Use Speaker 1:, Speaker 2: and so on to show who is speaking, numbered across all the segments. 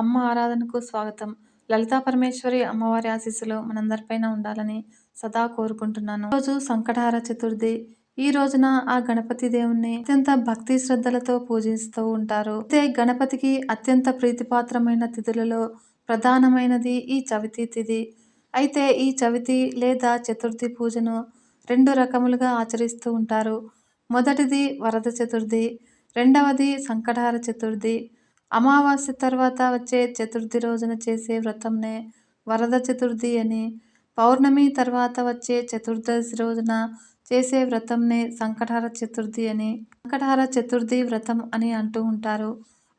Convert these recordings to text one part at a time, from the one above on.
Speaker 1: అమ్మ ఆరాధనకు స్వాగతం. లలితా పరమేశ్వరి అమ్మవారి ఆశీస్సులు మనందరిపైన ఉండాలని సదా కోరుకుంటున్నాను. రోజు సంకటహార చతుర్థి. ఈ రోజున ఆ గణపతి దేవుణ్ణి అత్యంత భక్తి శ్రద్ధలతో పూజిస్తూ ఉంటారు. అయితే గణపతికి అత్యంత ప్రీతిపాత్రమైన తిథులలో ప్రధానమైనది ఈ చవితి తిథి. అయితే ఈ చవితి లేదా చతుర్థి పూజను రెండు రకములుగా ఆచరిస్తూ ఉంటారు. మొదటిది వరద చతుర్థి రెండవది సంకటహార చతుర్థి. అమావాస్య తర్వాత వచ్చే చతుర్థి రోజున చేసే వ్రతంనే వరద చతుర్థి అని. పౌర్ణమి తర్వాత వచ్చే చతుర్దశి రోజున చేసే వ్రతంనే సంకటహర చతుర్థి అని. సంకటహర చతుర్థి వ్రతం అని అంటూ ఉంటారు.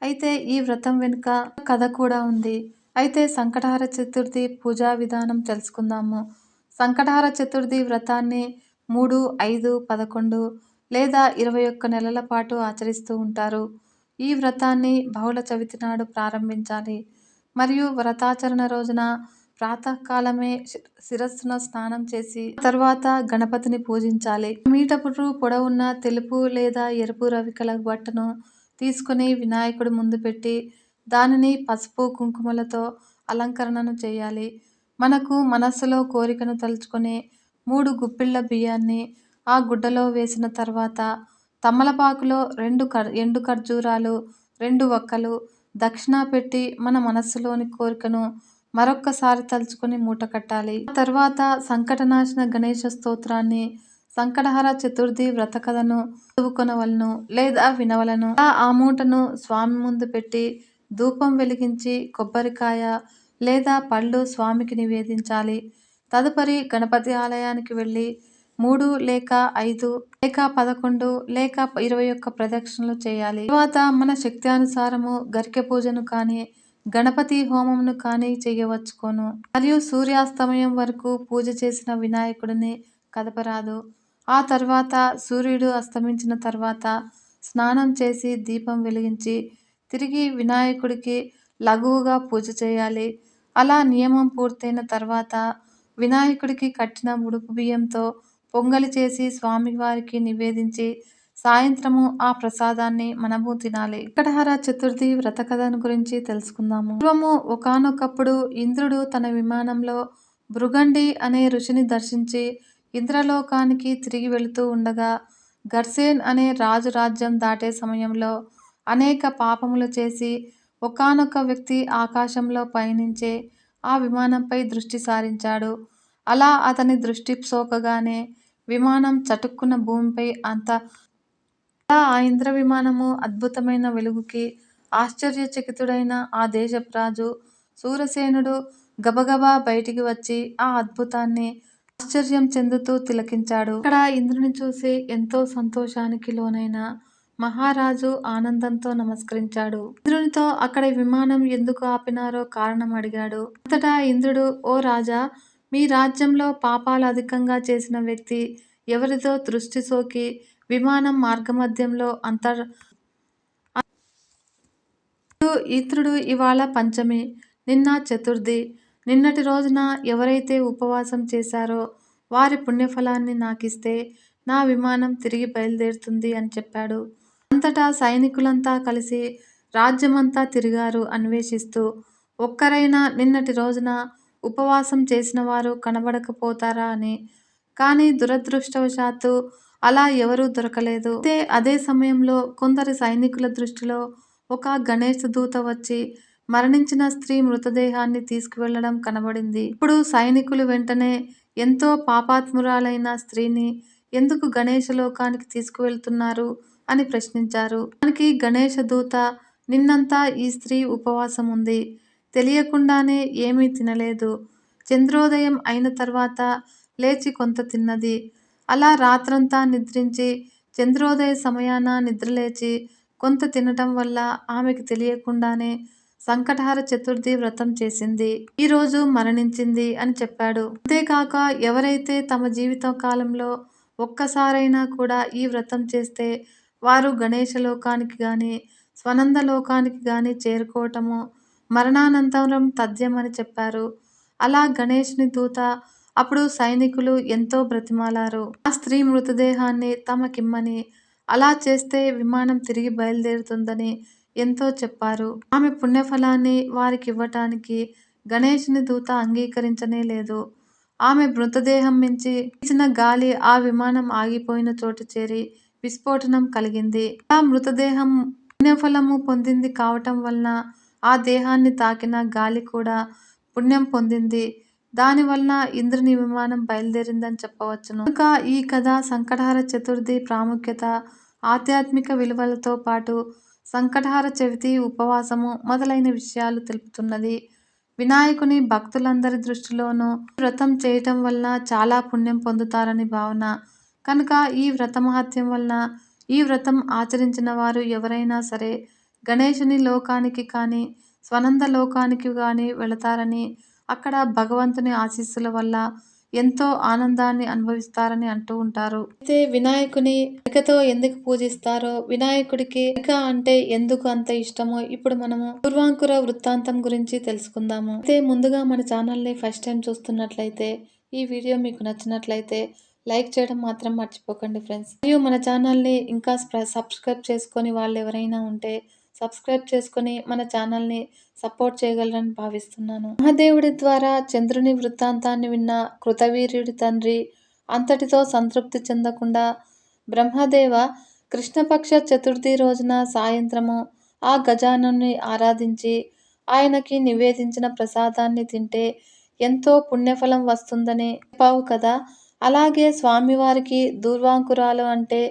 Speaker 1: అయితే ఈ వ్రతం వెనుక కథ కూడా ఉంది. అయితే సంకటహర చతుర్థి పూజా విధానం తెలుసుకుందాము. సంకటహర చతుర్థి వ్రతాన్ని మూడు ఐదు పదకొండు లేదా ఇరవై ఒక్క నెలల పాటు ఆచరిస్తూ ఉంటారు. ఈ వ్రతాన్ని బహుళ చవితి నాడు ప్రారంభించాలి. మరియు వ్రతాచరణ రోజున ప్రాతకాలమే శిరస్సున స్నానం చేసి తర్వాత గణపతిని పూజించాలి. మీటపుడు పొడవున్న తెలుపు లేదా ఎరుపు రవికల బట్టను తీసుకుని వినాయకుడు ముందు పెట్టి దానిని పసుపు కుంకుమలతో అలంకరణను చేయాలి. మనకు మనస్సులో కోరికను తలుచుకొని మూడు గుప్పిళ్ళ బియ్యాన్ని ఆ గుడ్డలో వేసిన తర్వాత తమలపాకులో రెండు ఎండు ఖర్జూరాలు రెండు వక్కలు దక్షిణ పెట్టి మన మనస్సులోని కోరికను మరొక్కసారి తలుచుకొని మూట కట్టాలి. తర్వాత సంకటనాశన గణేష స్తోత్రాన్ని సంకటహర చతుర్థి వ్రత కథను చదువుకొనవలను లేదా వినవలను. ఆ మూటను స్వామి ముందు పెట్టి ధూపం వెలిగించి కొబ్బరికాయ లేదా పళ్ళు స్వామికి నివేదించాలి. తదుపరి గణపతి ఆలయానికి వెళ్ళి మూడు లేక ఐదు లేక పదకొండు లేక ఇరవై ఒక్క ప్రదక్షిణలు చేయాలి. తర్వాత మన శక్తి అనుసారము గరికె పూజను కానీ గణపతి హోమమును కానీ చేయవచ్చుకోను. మరియు సూర్యాస్తమయం వరకు పూజ చేసిన వినాయకుడిని కదపరాదు. ఆ తర్వాత సూర్యుడు అస్తమించిన తర్వాత స్నానం చేసి దీపం వెలిగించి తిరిగి వినాయకుడికి లఘువుగా పూజ చేయాలి. అలా నియమం పూర్తయిన తర్వాత వినాయకుడికి కట్టిన ముడుపు బియ్యంతో పొంగలి చేసి స్వామివారికి నివేదించి సాయంత్రము ఆ ప్రసాదాన్ని మనము తినాలి. ఇక్కడహార చతుర్థి వ్రత కథను గురించి తెలుసుకుందాము. పూర్వము ఒకనొకప్పుడు ఇంద్రుడు తన విమానంలో భృగండి అనే ఋషిని దర్శించి ఇంద్రలోకానికి తిరిగి వెళుతూ ఉండగా గర్సేన్ అనే రాజు రాజ్యం దాటే సమయంలో అనేక పాపములు చేసి ఒకనొక వ్యక్తి ఆకాశంలో పయనించే ఆ విమానంపై దృష్టి సారించాడు. అలా అతని దృష్టి సోకగానే విమానం చటుక్కున భూమిపై అంత ఆ ఇంద్ర విమానము అద్భుతమైన వెలుగుకి ఆశ్చర్యచకితుడైన ఆ దేశపు రాజు సూరసేనుడు గబగబా బయటికి వచ్చి ఆ అద్భుతాన్ని ఆశ్చర్యం చెందుతూ తిలకించాడు. అక్కడ ఇంద్రుని చూసి ఎంతో సంతోషానికి లోనైన మహారాజు ఆనందంతో నమస్కరించాడు. ఇంద్రునితో అక్కడ విమానం ఎందుకు ఆపినారో కారణం అడిగాడు. అంతటా ఇంద్రుడు ఓ రాజా మీ రాజ్యంలో పాపాలు అధికంగా చేసిన వ్యక్తి ఎవరితో దృష్టి సోకి విమానం మార్గమధ్యంలో అంతర్ ఇతరుడు ఇవాళ పంచమి నిన్న చతుర్థి. నిన్నటి రోజున ఎవరైతే ఉపవాసం చేశారో వారి పుణ్యఫలాన్ని నాకిస్తే నా విమానం తిరిగి బయలుదేరుతుంది అని చెప్పాడు. అంతటా సైనికులంతా కలిసి రాజ్యమంతా తిరిగారు అన్వేషిస్తూ ఒక్కరైనా నిన్నటి రోజున ఉపవాసం చేసిన వారు కనబడకపోతారా అని. కానీ దురదృష్టవశాత్తు అలా ఎవరూ దొరకలేదు. అయితే అదే సమయంలో కొందరి సైనికుల దృష్టిలో ఒక గణేష్ దూత వచ్చి మరణించిన స్త్రీ మృతదేహాన్ని తీసుకువెళ్ళడం కనబడింది. ఇప్పుడు సైనికులు వెంటనే ఎంతో పాపాత్మురాలైన స్త్రీని ఎందుకు గణేష లోకానికి తీసుకువెళ్తున్నారు అని ప్రశ్నించారు. దానికి గణేష దూత నిన్నంతా ఈ స్త్రీ ఉపవాసం ఉంది తెలియకుండానే ఏమీ తినలేదు. చంద్రోదయం అయిన తర్వాత లేచి కొంత తిన్నది. అలా రాత్రంతా నిద్రించి చంద్రోదయ సమయాన నిద్రలేచి కొంత తినటం వల్ల ఆమెకు తెలియకుండానే సంకటహార చతుర్థి వ్రతం చేసింది. ఈరోజు మరణించింది అని చెప్పాడు. అంతేకాక ఎవరైతే తమ జీవిత కాలంలో ఒక్కసారైనా కూడా ఈ వ్రతం చేస్తే వారు గణేష లోకానికి కానీ స్వనంద లోకానికి కానీ చేరుకోవటము మరణానంతరం తథ్యమని చెప్పారు. అలా గణేష్ని దూత అప్పుడు సైనికులు ఎంతో బ్రతిమాలారు. ఆ స్త్రీ మృతదేహాన్ని తమకిమ్మని అలా చేస్తే విమానం తిరిగి బయలుదేరుతుందని ఎంతో చెప్పారు. ఆమె పుణ్యఫలాన్ని వారికి ఇవ్వటానికి గణేష్ని దూత అంగీకరించనే లేదు. ఆమె మృతదేహం మించి ఇచ్చిన గాలి ఆ విమానం ఆగిపోయిన చోటు చేరి విస్ఫోటనం కలిగింది. ఆ మృతదేహం పుణ్యఫలము పొందింది కావటం వలన ఆ దేహాన్ని తాకిన గాలి కూడా పుణ్యం పొందింది. దానివలన ఇంద్రుని విమానం బయలుదేరిందని చెప్పవచ్చును. కనుక ఈ కథ సంకటహార చతుర్థి ప్రాముఖ్యత ఆధ్యాత్మిక విలువలతో పాటు సంకటహార చవితి ఉపవాసము మొదలైన విషయాలు తెలుపుతున్నది. వినాయకుని భక్తులందరి దృష్టిలోనూ వ్రతం చేయటం వలన చాలా పుణ్యం పొందుతారని భావన. కనుక ఈ వ్రత మహత్యం వలన ఈ వ్రతం ఆచరించిన వారు ఎవరైనా సరే గణేశుని లోకానికి కానీ స్వనంద లోకానికి కానీ వెళతారని అక్కడ భగవంతుని ఆశీస్సుల వల్ల ఎంతో ఆనందాన్ని అనుభవిస్తారని అంటూ ఉంటారు. అయితే వినాయకుని ఇకతో ఎందుకు పూజిస్తారో వినాయకుడికి ఇక అంటే ఎందుకు అంత ఇష్టమో ఇప్పుడు మనము పూర్వాంకుర వృత్తాంతం గురించి తెలుసుకుందాము. అయితే ముందుగా మన ఛానల్ని ఫస్ట్ టైం చూస్తున్నట్లయితే ఈ వీడియో మీకు నచ్చినట్లయితే లైక్ చేయడం మాత్రం మర్చిపోకండి ఫ్రెండ్స్. మరియు మన ఛానల్ని ఇంకా సబ్స్క్రైబ్ చేసుకొని వాళ్ళు ఎవరైనా ఉంటే సబ్స్క్రైబ్ చేసుకొని మన ఛానల్ని సపోర్ట్ చేయగలరని భావిస్తున్నాను. మహాదేవుడి ద్వారా చంద్రుని వృత్తాంతాన్ని విన్న కృతవీర్యుడి తండ్రి అంతటితో సంతృప్తి చెందకుండా బ్రహ్మదేవ కృష్ణపక్ష చతుర్థి రోజున సాయంత్రము ఆ గజానుని ఆరాధించి ఆయనకి నివేదించిన ప్రసాదాన్ని తింటే ఎంతో పుణ్యఫలం వస్తుందని చెప్పావు కదా? అలాగే స్వామివారికి దూర్వాంకురాలు అంటే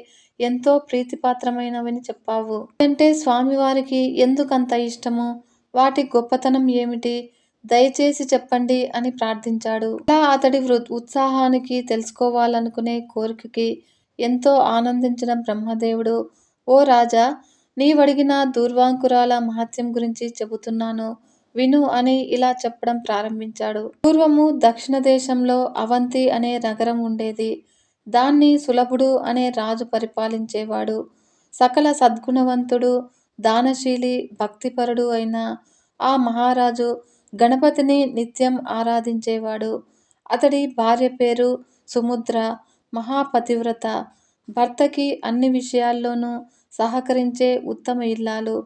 Speaker 1: ఎంతో ప్రీతిపాత్రమైనవని చెప్పావు. అంటే స్వామివారికి ఎందుకంత ఇష్టము? వాటి గొప్పతనం ఏమిటి? దయచేసి చెప్పండి అని ప్రార్థించాడు. అలా అతడి ఉత్సాహానికి తెలుసుకోవాలనుకునే కోరికకి ఎంతో ఆనందించిన బ్రహ్మదేవుడు ఓ రాజా నీవడిగిన దూర్వాంకురాల మహత్యం గురించి చెబుతున్నాను. విను అని ఇలా చెప్పడం ప్రారంభించాడు. పూర్వము దక్షిణ దేశంలో అవంతి అనే నగరం ఉండేది. దాన్ని సులభుడు అనే రాజు పరిపాలించేవాడు. సకల సద్గుణవంతుడు దానశీలి భక్తిపరుడు అయిన ఆ మహారాజు గణపతిని నిత్యం ఆరాధించేవాడు. అతడి భార్య పేరు సుముద్ర మహాపతివ్రత. భర్తకి అన్ని విషయాల్లోనూ సహకరించే ఉత్తమ ఇల్లాలు.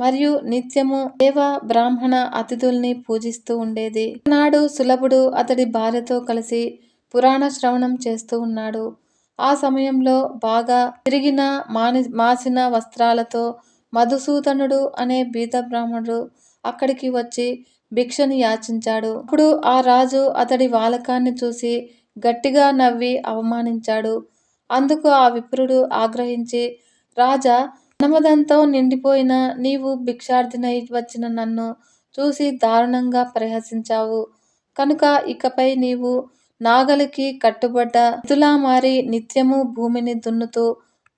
Speaker 1: మరియు నిత్యము దేవ బ్రాహ్మణ అతిథుల్ని పూజిస్తూ ఉండేది. నాడు సులభుడు అతడి భార్యతో కలిసి పురాణ శ్రవణం చేస్తూ ఉన్నాడు. ఆ సమయంలో బాగా తిరిగిన మాని మాసిన వస్త్రాలతో మధుసూదనుడు అనే బీద బ్రాహ్మణుడు అక్కడికి వచ్చి భిక్షని యాచించాడు. అప్పుడు ఆ రాజు అతడి వాలకాన్ని చూసి గట్టిగా నవ్వి అవమానించాడు. అందుకు ఆ విప్రుడు ఆగ్రహించి రాజా నమదంతో నిండిపోయిన నీవు భిక్షార్థినై వచ్చిన నన్ను చూసి దారుణంగా పరిహసించావు. కనుక ఇకపై నీవు నాగలికి కట్టుబడ్డ నిధులా మారి నిత్యము భూమిని దున్నుతూ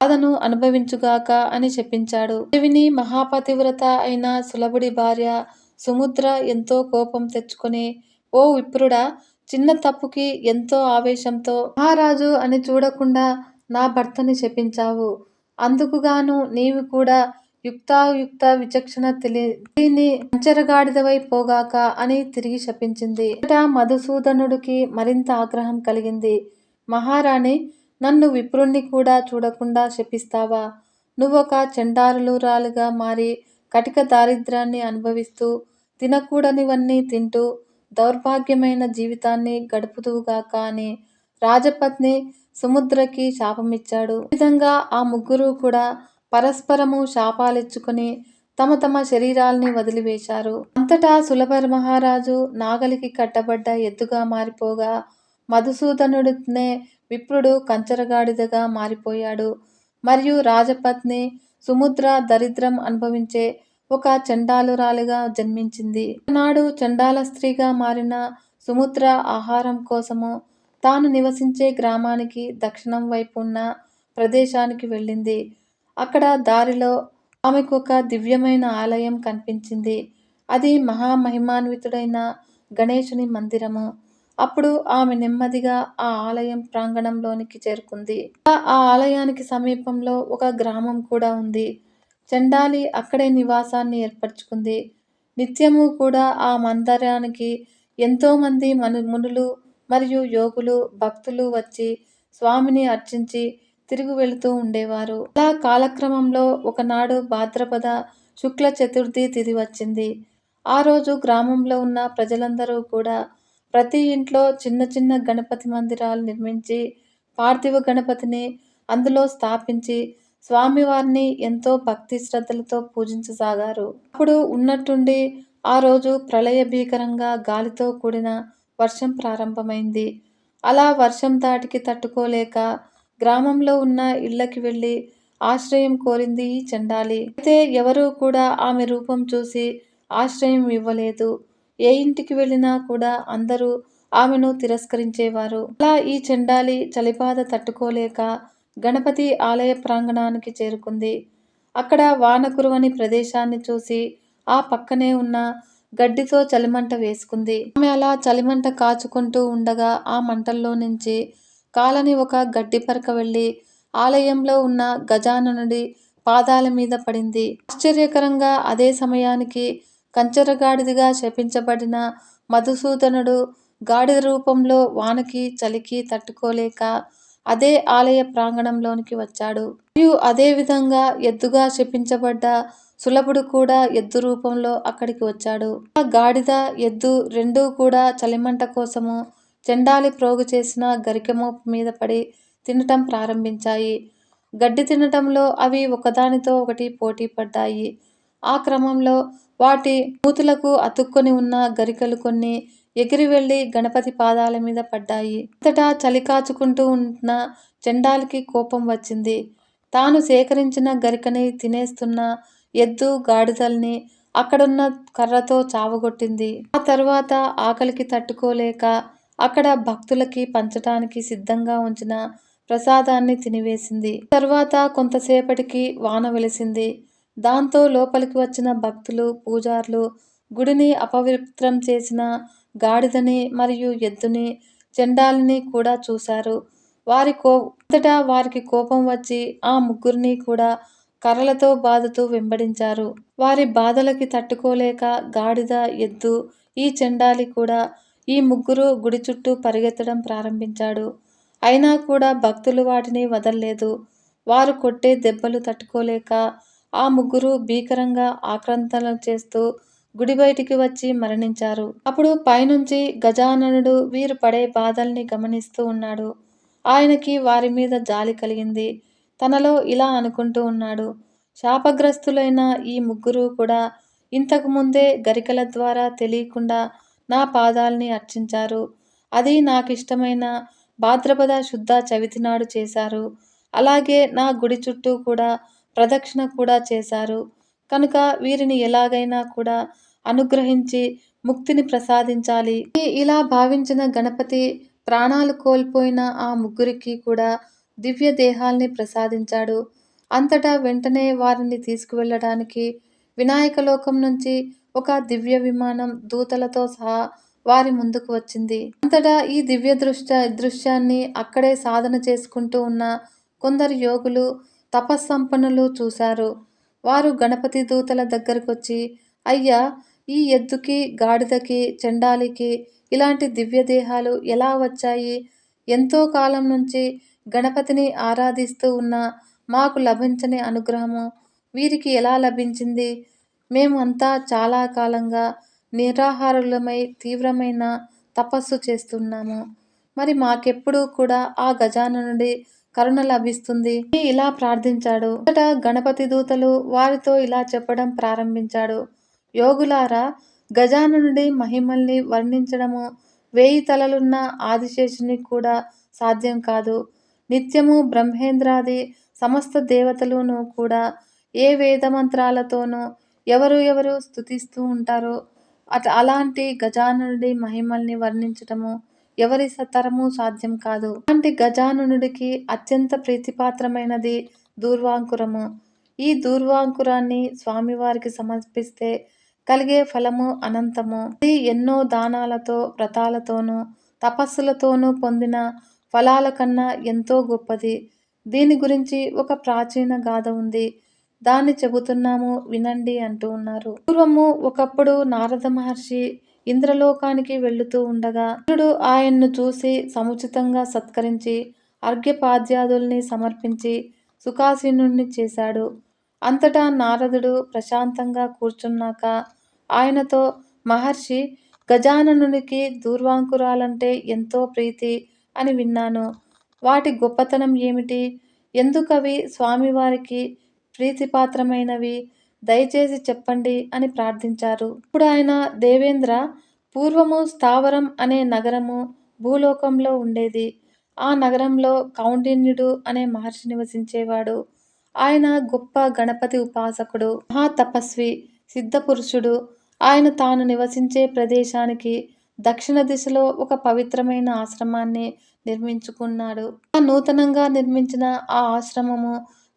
Speaker 1: బాధను అనుభవించుగాక అని చెప్పించాడు. దేవిని మహాపతివ్రత అయిన సులభుడి భార్య సుముద్ర ఎంతో కోపం తెచ్చుకొని ఓ విప్రుడా చిన్న తప్పుకి ఎంతో ఆవేశంతో మహారాజు అని చూడకుండా నా భర్తని శపించావు. అందుకుగాను నీవు కూడా యుక్తాయుక్త విచక్షణ తెలియని పంచరగాడిదవై పోగాక అని తిరిగి శపించింది. మధుసూదనుడికి మరింత ఆగ్రహం కలిగింది. మహారాణి నన్ను విప్రుణ్ణి కూడా చూడకుండా శపిస్తావా? నువ్వొక చెండారులురాలుగా మారి కటిక దారిద్ర్యాన్ని అనుభవిస్తూ తినకూడనివన్నీ తింటూ దౌర్భాగ్యమైన జీవితాన్ని గడుపుతూగాక అని రాజపత్ని సముద్రకి శాపమిచ్చాడు. ఈ విధంగా ఆ ముగ్గురు కూడా పరస్పరము శాపాలిచ్చుకుని తమ తమ శరీరాల్ని వదిలివేశారు. అంతటా సులభర మహారాజు నాగలికి కట్టబడ్డ ఎద్దుగా మారిపోగా మధుసూదనుడినే విప్రుడు కంచరగాడిదగా మారిపోయాడు. మరియు రాజపత్ని సుముద్ర దరిద్రం అనుభవించే ఒక చండాలురాలిగా జన్మించింది. నాడు చండాల స్త్రీగా మారిన సుముద్ర ఆహారం కోసము తాను నివసించే గ్రామానికి దక్షిణం వైపు ఉన్న ప్రదేశానికి వెళ్ళింది. అక్కడ దారిలో ఆమెకు ఒక దివ్యమైన ఆలయం కనిపించింది. అది మహామహిమాన్వితుడైన గణేశుని మందిరము. అప్పుడు ఆమె నెమ్మదిగా ఆ ఆలయం ప్రాంగణంలోనికి చేరుకుంది. ఆ ఆలయానికి సమీపంలో ఒక గ్రామం కూడా ఉంది. చండాలి అక్కడే నివాసాన్ని ఏర్పరచుకుంది. నిత్యము కూడా ఆ మందిరానికి ఎంతోమంది మను మునులు మరియు యోగులు భక్తులు వచ్చి స్వామిని అర్చించి తిరిగి వెళుతూ ఉండేవారు. అలా కాలక్రమంలో ఒకనాడు భాద్రపద శుక్ల చతుర్థి తిది వచ్చింది. ఆ రోజు గ్రామంలో ఉన్న ప్రజలందరూ కూడా ప్రతి ఇంట్లో చిన్న చిన్న గణపతి మందిరాలు నిర్మించి పార్థివ గణపతిని అందులో స్థాపించి స్వామివారిని ఎంతో భక్తి శ్రద్ధలతో పూజించసాగారు. అప్పుడు ఉన్నట్టుండి ఆ రోజు ప్రళయ భీకరంగా గాలితో కూడిన వర్షం ప్రారంభమైంది. అలా వర్షం దాటికి తట్టుకోలేక గ్రామంలో ఉన్న ఇళ్ళకి వెళ్ళి ఆశ్రయం కోరింది ఈ చండాలి. అయితే ఎవరూ కూడా ఆమె రూపం చూసి ఆశ్రయం ఇవ్వలేదు. ఏ ఇంటికి వెళ్ళినా కూడా అందరూ ఆమెను తిరస్కరించేవారు. అలా ఈ చెండాలి చలిపాద తట్టుకోలేక గణపతి ఆలయ ప్రాంగణానికి చేరుకుంది. అక్కడ వాన కురువని ప్రదేశాన్ని చూసి ఆ పక్కనే ఉన్న గడ్డితో చలిమంట వేసుకుంది. ఆమె అలా చలిమంట కాచుకుంటూ ఉండగా ఆ మంటల్లో నుంచి కాలని ఒక గడ్డిపరక వెళ్ళి ఆలయంలో ఉన్న గజాననుడి పాదాల మీద పడింది. ఆశ్చర్యకరంగా అదే సమయానికి కంచరగాడిదిగా శపించబడిన మధుసూదనుడు గాడిద రూపంలో వానకి చలికి తట్టుకోలేక అదే ఆలయ ప్రాంగణంలోనికి వచ్చాడు. మరియు అదే విధంగా ఎద్దుగా శపించబడ్డ సులభుడు కూడా ఎద్దు రూపంలో అక్కడికి వచ్చాడు. ఆ గాడిద ఎద్దు రెండూ కూడా చలిమంట కోసము చెండాలి ప్రోగు చేసిన గరికెమోపు మీద పడి తినటం ప్రారంభించాయి. గడ్డి తినటంలో అవి ఒకదానితో ఒకటి పోటీ పడ్డాయి. ఆ క్రమంలో వాటి మూతులకు అతుక్కొని ఉన్న గరికలు కొన్ని ఎగిరి వెళ్ళి గణపతి పాదాల మీద పడ్డాయి. అంతటా చలి కాచుకుంటూ ఉన్న చెండాలికి కోపం వచ్చింది. తాను సేకరించిన గరికని తినేస్తున్న ఎద్దు గాడిదల్ని అక్కడున్న కర్రతో చావగొట్టింది. ఆ తర్వాత ఆకలికి తట్టుకోలేక అక్కడ భక్తులకి పంచటానికి సిద్ధంగా ఉంచిన ప్రసాదాన్ని తినివేసింది. తర్వాత కొంతసేపటికి వాన వెలిసింది. దాంతో లోపలికి వచ్చిన భక్తులు పూజార్లు గుడిని అపవిత్రం చేసిన గాడిదని మరియు ఎద్దుని చెండాలిని కూడా చూశారు. వారి కో అంతటా వారికి కోపం వచ్చి ఆ ముగ్గురిని కూడా కర్రలతో బాధతో వెంబడించారు. వారి బాధలకి తట్టుకోలేక గాడిద ఎద్దు ఈ చెండాలి కూడా ఈ ముగ్గురు గుడి చుట్టూ పరిగెత్తడం ప్రారంభించాడు. అయినా కూడా భక్తులు వాటిని వదల్లేదు. వారు కొట్టే దెబ్బలు తట్టుకోలేక ఆ ముగ్గురు భీకరంగా ఆక్రందన చేస్తూ గుడి బయటికి వచ్చి మరణించారు. అప్పుడు పైనుంచి గజాననుడు వీరు పడే బాధల్ని గమనిస్తూ ఉన్నాడు. ఆయనకి వారి మీద జాలి కలిగింది. తనలో ఇలా అనుకుంటూ ఉన్నాడు. శాపగ్రస్తులైన ఈ ముగ్గురు కూడా ఇంతకు ముందే గరికల ద్వారా తెలియకుండా నా పాదాల్ని అర్చించారు. అది నాకు ఇష్టమైన భాద్రపద శుద్ధ చవితి నాడు చేశారు. అలాగే నా గుడి చుట్టూ కూడా ప్రదక్షిణ కూడా చేశారు. కనుక వీరిని ఎలాగైనా కూడా అనుగ్రహించి ముక్తిని ప్రసాదించాలి. ఇలా భావించిన గణపతి ప్రాణాలు కోల్పోయిన ఆ ముగ్గురికి కూడా దివ్య దేహాల్ని ప్రసాదించాడు. అంతటా వెంటనే వారిని తీసుకువెళ్ళడానికి వినాయక లోకం నుంచి ఒక దివ్య విమానం దూతలతో సహా వారి ముందుకు వచ్చింది. అంతటా ఈ దివ్య దృశ్య దృశ్యాన్ని అక్కడే సాధన చేసుకుంటూ ఉన్న కొందరు యోగులు తపస్సంపన్నులు చూశారు. వారు గణపతి దూతల దగ్గరకు వచ్చి అయ్యా ఈ ఎద్దుకి గాడిదకి చెండాలికి ఇలాంటి దివ్య దేహాలు ఎలా వచ్చాయి? ఎంతో కాలం నుంచి గణపతిని ఆరాధిస్తూ ఉన్న మాకు లభించని అనుగ్రహము వీరికి ఎలా లభించింది? మేము అంతా చాలా కాలంగా నిరాహారులమై తీవ్రమైన తపస్సు చేస్తున్నాము. మరి మాకెప్పుడూ కూడా ఆ గజాన నుండి కరుణ లభిస్తుంది. ఇలా ప్రార్థించాడు. అంతట గణపతి దూతలు వారితో ఇలా చెప్పడం ప్రారంభించాడు. యోగులారా గజాననుడి మహిమల్ని వర్ణించడము వేయి తలలున్న ఆదిశేషుని కూడా సాధ్యం కాదు. నిత్యము బ్రహ్మేంద్రాది సమస్త దేవతలును కూడా ఏ వేదమంత్రాలతోనూ ఎవరు ఎవరు స్థుతిస్తూ ఉంటారో అట్ అలాంటి గజానుడి మహిమల్ని వర్ణించటము ఎవరి సతరము సాధ్యం కాదు. అలాంటి గజానుడికి అత్యంత ప్రీతిపాత్రమైనది దూర్వాంకురము. ఈ దూర్వాంకురాన్ని స్వామివారికి సమర్పిస్తే కలిగే ఫలము అనంతము. ఇది ఎన్నో దానాలతో వ్రతాలతోనూ తపస్సులతోనూ పొందిన ఫలాల కన్నా ఎంతో గొప్పది. దీని గురించి ఒక ప్రాచీన గాథ ఉంది. దాన్ని చెబుతున్నాము వినండి అంటూ ఉన్నారు. పూర్వము ఒకప్పుడు నారద మహర్షి ఇంద్రలోకానికి వెళుతూ ఉండగా ఇంద్రుడు ఆయన్ను చూసి సముచితంగా సత్కరించి అర్ఘ్యపాద్యాదుల్ని సమర్పించి సుఖాసీనుణ్ణి చేశాడు. అంతటా నారదుడు ప్రశాంతంగా కూర్చున్నాక ఆయనతో మహర్షి గజాననునికి దూర్వాంకురాలంటే ఎంతో ప్రీతి అని విన్నాను. వాటి గొప్పతనం ఏమిటి? ఎందుకవి స్వామివారికి ప్రీతిపాత్రమైనవి దయచేసి చెప్పండి అని ప్రార్థించారు. ఇప్పుడు ఆయన దేవేంద్ర పూర్వము స్థావరం అనే నగరము భూలోకంలో ఉండేది. ఆ నగరంలో కౌండిన్యుడు అనే మహర్షి నివసించేవాడు. ఆయన గొప్ప గణపతి ఉపాసకుడు మహాతపస్వి సిద్ధపురుషుడు. ఆయన తాను నివసించే ప్రదేశానికి దక్షిణ దిశలో ఒక పవిత్రమైన ఆశ్రమాన్ని నిర్మించుకున్నాడు. ఆ నూతనంగా నిర్మించిన ఆ ఆశ్రమము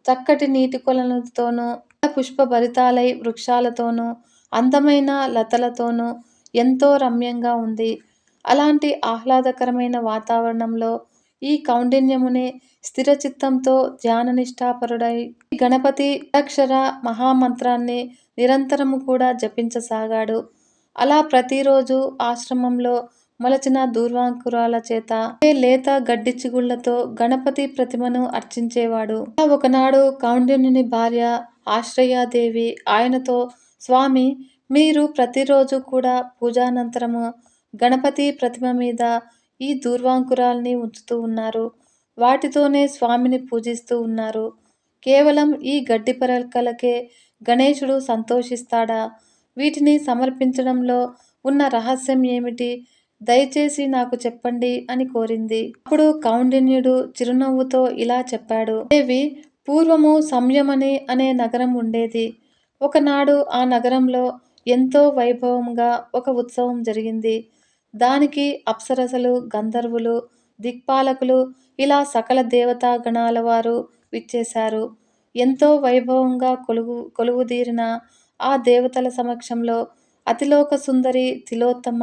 Speaker 1: చక్కటి నీటి కొలనుతోనూ పుష్పభరితాలై వృక్షాలతోనూ అందమైన లతలతోనూ ఎంతో రమ్యంగా ఉంది. అలాంటి ఆహ్లాదకరమైన వాతావరణంలో ఈ కౌండిన్యముని స్థిరచిత్తంతో ధ్యాననిష్టాపరుడై గణపతి అక్షర మహామంత్రాన్ని నిరంతరము కూడా జపించసాగాడు. అలా ప్రతిరోజు ఆశ్రమంలో మొలచిన దూర్వాంకురాల చేత లేత గడ్డి చిగుళ్ళతో గణపతి ప్రతిమను అర్చించేవాడు. ఒకనాడు కౌండిన్యుని భార్య ఆశ్రయాదేవి ఆయనతో స్వామి మీరు ప్రతిరోజు కూడా పూజానంతరము గణపతి ప్రతిమ మీద ఈ దూర్వాంకురాల్ని ఉంచుతూ ఉన్నారు. వాటితోనే స్వామిని పూజిస్తూ ఉన్నారు. కేవలం ఈ గడ్డి పరకలకే గణేశుడు సంతోషిస్తాడా? వీటిని సమర్పించడంలో ఉన్న రహస్యం ఏమిటి? దయచేసి నాకు చెప్పండి అని కోరింది. అప్పుడు కౌండిన్యుడు చిరునవ్వుతో ఇలా చెప్పాడు. దేవి పూర్వము సంయమని అనే నగరం ఉండేది. ఒకనాడు ఆ నగరంలో ఎంతో వైభవంగా ఒక ఉత్సవం జరిగింది. దానికి అప్సరసలు గంధర్వులు దిక్పాలకులు ఇలా సకల దేవతా గణాల వారు విచ్చేశారు. ఎంతో వైభవంగా కొలువు కొలువుదీరిన ఆ దేవతల సమక్షంలో అతిలోక సుందరి తిలోత్తమ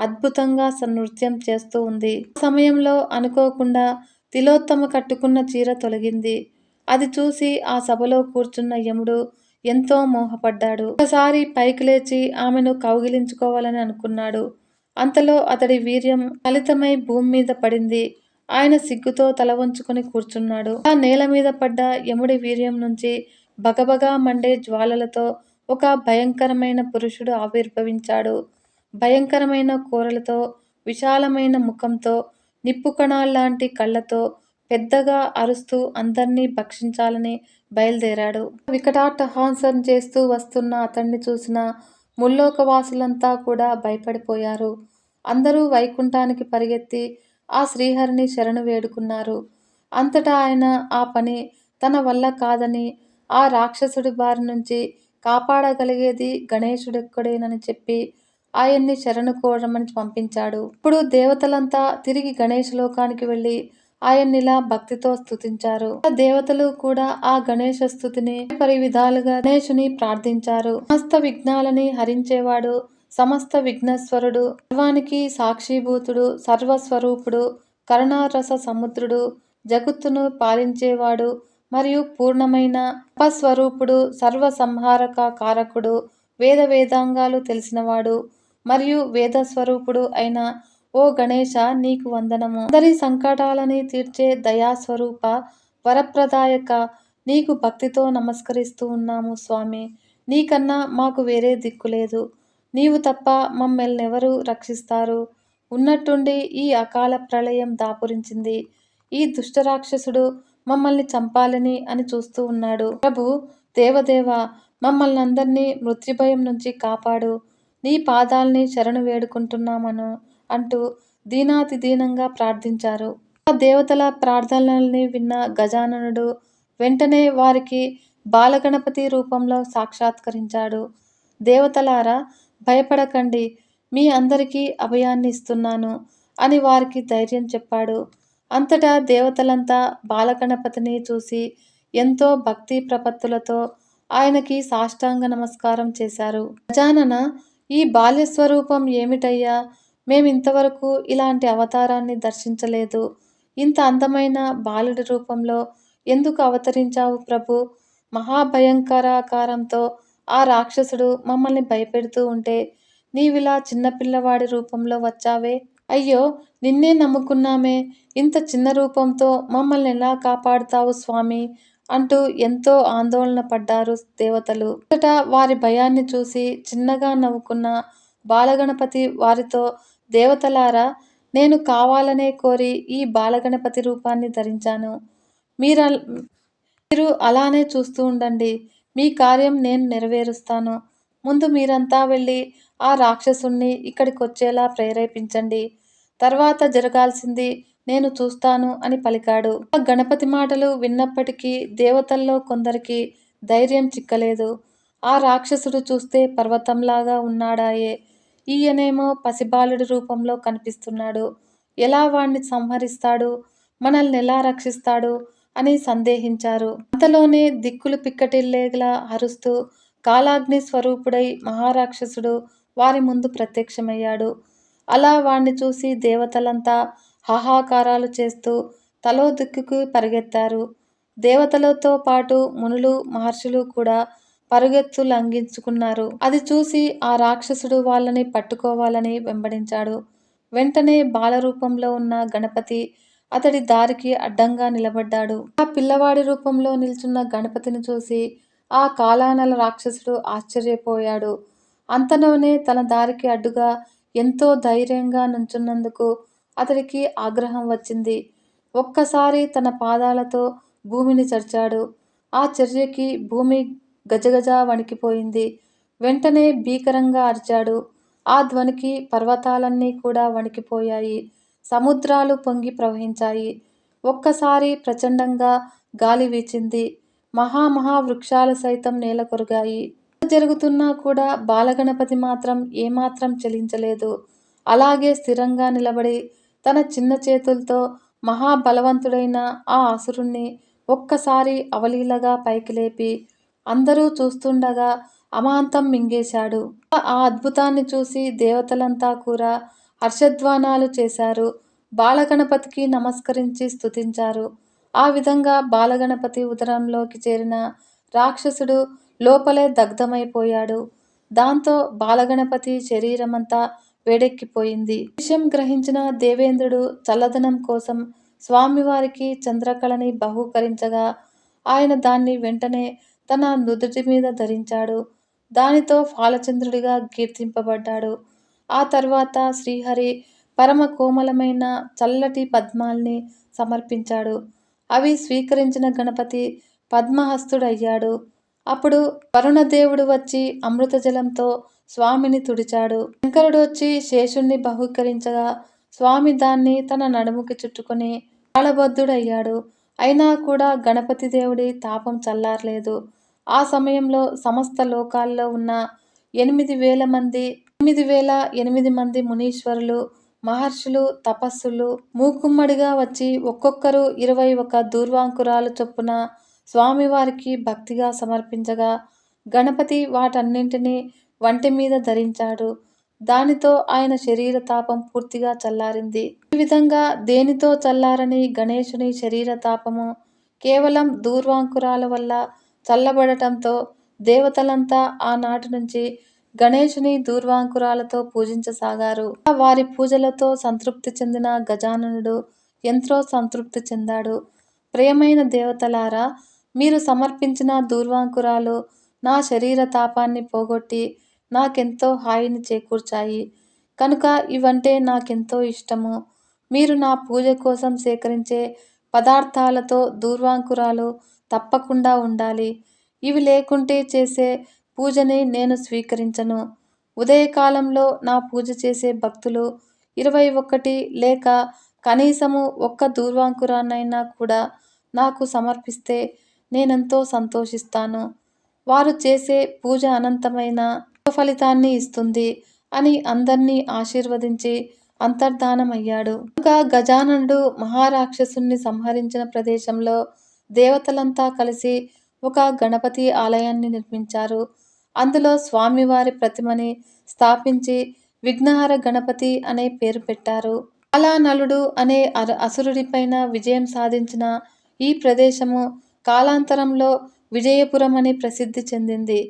Speaker 1: అద్భుతంగా నృత్యం చేస్తూ ఉంది. సమయంలో అనుకోకుండా తిలోత్తమ కట్టుకున్న చీర తొలగింది. అది చూసి ఆ సభలో కూర్చున్న యముడు ఎంతో మోహపడ్డాడు. ఒకసారి పైకి లేచి ఆమెను కౌగిలించుకోవాలని అనుకున్నాడు. అంతలో అతడి వీర్యం ఫలితమై భూమి మీద పడింది. ఆయన సిగ్గుతో తల వంచుకుని కూర్చున్నాడు. ఆ నేల మీద పడ్డ యముడి వీర్యం నుంచి బగబగా మండే జ్వాలలతో ఒక భయంకరమైన పురుషుడు ఆవిర్భవించాడు. భయంకరమైన కూరలతో విశాలమైన ముఖంతో నిప్పు కణాల్లాంటి కళ్ళతో పెద్దగా అరుస్తూ అందర్నీ భక్షించాలని బయలుదేరాడు. వికటాట్టహాసం చేస్తూ వస్తున్న అతన్ని చూసిన ముల్లోకవాసులంతా కూడా భయపడిపోయారు. అందరూ వైకుంఠానికి పరిగెత్తి ఆ శ్రీహరిని శరణు వేడుకున్నారు. అంతటా ఆయన ఆ పని తన వల్ల కాదని ఆ రాక్షసుడి బారి నుంచి కాపాడగలిగేది గణేశుడొక్కడేనని చెప్పి ఆయన్ని శరణు పంపించాడు. ఇప్పుడు దేవతలంతా తిరిగి గణేష్ లోకానికి వెళ్ళి ఆయన్నిలా భక్తితో స్తుతించారు. దేవతలు కూడా ఆ గణేష స్థుతిని పరి విధాలుగా గణేషుని ప్రార్థించారు. సమస్త విఘ్నాలని హరించేవాడు సమస్త విఘ్నేశ్వరుడు సర్వానికి సాక్షిభూతుడు సర్వస్వరూపుడు కరుణారస సముద్రుడు జగత్తును పాలించేవాడు మరియు పూర్ణమైన అపస్వరూపుడు సర్వసంహారక కారకుడు వేద వేదాంగాలు తెలిసినవాడు. మరియు వేద స్వరూపుడు అయిన ఓ గణేశ నీకు వందనము. అందరి సంకటాలని తీర్చే దయాస్వరూప వరప్రదాయక నీకు భక్తితో నమస్కరిస్తూ ఉన్నాము స్వామి. నీకన్నా మాకు వేరే దిక్కు లేదు. నీవు తప్ప మమ్మల్నెవరు రక్షిస్తారు? ఉన్నట్టుండి ఈ అకాల ప్రళయం దాపురించింది. ఈ దుష్టరాక్షసుడు మమ్మల్ని చంపాలని అని చూస్తూ ఉన్నాడు. ప్రభు దేవదేవ మమ్మల్ని అందరినీ మృత్యుభయం నుంచి కాపాడు. నీ పాదాల్ని శరణు వేడుకుంటున్నామను అంటూ దీనాతి దీనంగా ప్రార్థించారు. ఆ దేవతల ప్రార్థనల్ని విన్న గజాననుడు వెంటనే వారికి బాలగణపతి రూపంలో సాక్షాత్కరించాడు. దేవతలారా భయపడకండి. మీ అందరికీ అభయాన్ని ఇస్తున్నాను అని వారికి ధైర్యం చెప్పాడు. అంతటా దేవతలంతా బాలగణపతిని చూసి ఎంతో భక్తి ప్రపత్తులతో ఆయనకి సాష్టాంగ నమస్కారం చేశారు. గజానన ఈ బాల్య స్వరూపం ఏమిటయ్యా? మేమింతవరకు ఇలాంటి అవతారాన్ని దర్శించలేదు. ఇంత అందమైన బాలుడి రూపంలో ఎందుకు అవతరించావు ప్రభు? మహాభయంకరాకారంతో ఆ రాక్షసుడు మమ్మల్ని భయపెడుతూ ఉంటే నీవిలా చిన్నపిల్లవాడి రూపంలో వచ్చావే? అయ్యో నిన్నే నమ్ముకున్నామే. ఇంత చిన్న రూపంతో మమ్మల్ని ఎలా కాపాడుతావు స్వామి? అంటూ ఎంతో ఆందోళన పడ్డారు దేవతలు. మొదట వారి భయాన్ని చూసి చిన్నగా నవ్వుకున్న బాలగణపతి వారితో దేవతలారా నేను కావాలనే కోరి ఈ బాలగణపతి రూపాన్ని ధరించాను. మీరు మీరు అలానే చూస్తూ ఉండండి. మీ కార్యం నేను నెరవేరుస్తాను. ముందు మీరంతా వెళ్ళి ఆ రాక్షసుణ్ణి ఇక్కడికి వచ్చేలా ప్రేరేపించండి. తర్వాత జరగాల్సింది నేను చూస్తాను అని పలికాడు. ఆ గణపతి మాటలు విన్నప్పటికీ దేవతల్లో కొందరికి ధైర్యం చిక్కలేదు. ఆ రాక్షసుడు చూస్తే పర్వతంలాగా ఉన్నాడాయే ఈయనేమో పసిబాలుడి రూపంలో కనిపిస్తున్నాడు. ఎలా వాణ్ణి సంహరిస్తాడు? మనల్ని ఎలా రక్షిస్తాడు? అని సందేహించారు. అంతలోనే దిక్కులు పిక్కటిల్లేలా అరుస్తూ కాలాగ్ని స్వరూపుడై మహారాక్షసుడు వారి ముందు ప్రత్యక్షమయ్యాడు. అలా వాణ్ణి చూసి దేవతలంతా హాహాకారాలు చేస్తూ తలో దిక్కుకు పరిగెత్తారు దేవతలతో పాటు మునులు, మహర్షులు కూడా పరుగెత్తు లంఘించుకున్నారు. అది చూసి ఆ రాక్షసుడు వాళ్ళని పట్టుకోవాలని వెంబడించాడు. వెంటనే బాలరూపంలో ఉన్న గణపతి అతడి దారికి అడ్డంగా నిలబడ్డాడు. ఆ పిల్లవాడి రూపంలో నిల్చున్న గణపతిని చూసి ఆ కాలానల రాక్షసుడు ఆశ్చర్యపోయాడు. అంతలోనే తన దారికి అడ్డుగా ఎంతో ధైర్యంగా నుంచున్నందుకు అతడికి ఆగ్రహం వచ్చింది. ఒక్కసారి తన పాదాలతో భూమిని చర్చాడు ఆ చర్యకి భూమి గజగజ వణికిపోయింది. వెంటనే భీకరంగా అరిచాడు. ఆ ధ్వనికి పర్వతాలన్నీ కూడా వణికిపోయాయి. సముద్రాలు పొంగి ప్రవహించాయి. ఒక్కసారి ప్రచండంగా గాలి వీచింది. మహా మహా వృక్షాలు సైతం నేలకొరిగాయి. కొరిగాయి జరుగుతున్నా కూడా బాలగణపతి మాత్రం ఏమాత్రం చలించలేదు. అలాగే స్థిరంగా నిలబడి తన చిన్న చేతులతో మహా బలవంతుడైన ఆ అసురుణ్ణి ఒక్కసారి అవలీలగా పైకి లేపి అందరూ చూస్తుండగా అమాంతం మింగేశాడు. ఆ అద్భుతాన్ని చూసి దేవతలంతా కూడా హర్షధ్వానాలు చేశారు. బాలగణపతికి నమస్కరించి స్తుతించారు. ఆ విధంగా బాలగణపతి ఉదరంలోకి చేరిన రాక్షసుడు లోపలే దగ్ధమైపోయాడు. దాంతో బాలగణపతి శరీరమంతా వేడెక్కిపోయింది. విషయం గ్రహించిన దేవేంద్రుడు చల్లదనం కోసం స్వామివారికి చంద్రకళని బహూకరించగా ఆయన దాన్ని వెంటనే తన నుదుటి మీద ధరించాడు. దానితో ఫాలచంద్రుడిగా కీర్తింపబడ్డాడు. ఆ తర్వాత శ్రీహరి పరమ కోమలమైన చల్లటి పద్మాల్ని సమర్పించాడు. అవి స్వీకరించిన గణపతి పద్మహస్తుడయ్యాడు. అప్పుడు వరుణదేవుడు వచ్చి అమృతజలంతో స్వామిని తుడిచాడు. శంకరుడు వచ్చి శేషుణ్ణి బహుకరించగా స్వామి దాన్ని తన నడుముకి చుట్టుకుని తాళబద్ధుడయ్యాడు. అయినా కూడా గణపతి దేవుడి తాపం చల్లారలేదు. ఆ సమయంలో సమస్త లోకాల్లో ఉన్న ఎనిమిది వేల మంది ఎనిమిది వేల ఎనిమిది మంది మునీశ్వరులు, మహర్షులు, తపస్సులు మూకుమ్మడిగా వచ్చి ఒక్కొక్కరు ఇరవై ఒక దూర్వాంకురాలు చొప్పున స్వామివారికి భక్తిగా సమర్పించగా గణపతి వాటన్నింటినీ వంటి మీద ధరించాడు. దానితో ఆయన శరీర తాపం పూర్తిగా చల్లారింది. ఈ విధంగా దేనితో చల్లారని గణేశుని శరీర తాపము కేవలం దూర్వాంకురాల వల్ల చల్లబడటంతో దేవతలంతా ఆనాటి నుంచి గణేశుని దూర్వాంకురాలతో పూజించసాగారు. వారి పూజలతో సంతృప్తి చెందిన గజాననుడు ఎంతో సంతృప్తి చెందాడు. ప్రియమైన దేవతలారా మీరు సమర్పించిన దూర్వాంకురాలు నా శరీర తాపాన్ని పోగొట్టి నాకెంతో హాయిని చేకూర్చాయి. కనుక ఇవంటే నాకెంతో ఇష్టము. మీరు నా పూజ కోసం సేకరించే పదార్థాలతో దూర్వాంకురాలు తప్పకుండా ఉండాలి. ఇవి లేకుంటే చేసే పూజని నేను స్వీకరించను. ఉదయకాలంలో నా పూజ చేసే భక్తులు ఇరవై ఒకటి లేక కనీసము ఒక్క దూర్వాంకురాన్నైనా కూడా నాకు సమర్పిస్తే నేనెంతో సంతోషిస్తాను. వారు చేసే పూజ అనంతమైన ఫలితాన్ని ఇస్తుంది అని అందర్నీ ఆశీర్వదించి అంతర్ధానమయ్యాడు. ఇంకా గజాననుడు మహారాక్షసుణ్ణి సంహరించిన ప్రదేశంలో దేవతలంతా కలిసి ఒక గణపతి ఆలయాన్ని నిర్మించారు. అందులో స్వామివారి ప్రతిమని స్థాపించి విఘ్నహర గణపతి అనే పేరు పెట్టారు. అలా నలుడు అనే అసురుడిపైన విజయం సాధించిన ఈ ప్రదేశము కాలాంతరంలో విజయపురం అని ప్రసిద్ధి చెందింది.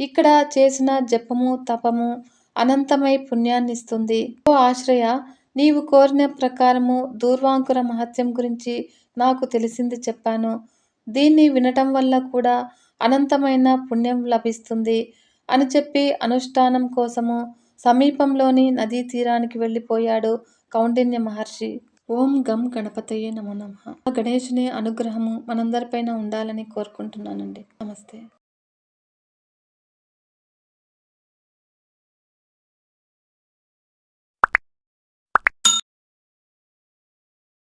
Speaker 1: ఇక్కడ చేసిన జపము, తపము అనంతమై పుణ్యాన్నిస్తుంది. ఓ ఆశ్రయ నీవు కోరిన ప్రకారము దూర్వాంకుర మహత్యం గురించి నాకు తెలిసింది చెప్పాను. దీన్ని వినటం వల్ల కూడా అనంతమైన పుణ్యం లభిస్తుంది అని చెప్పి అనుష్ఠానం కోసము సమీపంలోని నదీ తీరానికి వెళ్ళిపోయాడు కౌండిన్య మహర్షి ఓం గం గణపతయ్యే నమో నమ ఆ గణేశుని అనుగ్రహము మనందరిపైన ఉండాలని కోరుకుంటున్నానండి నమస్తే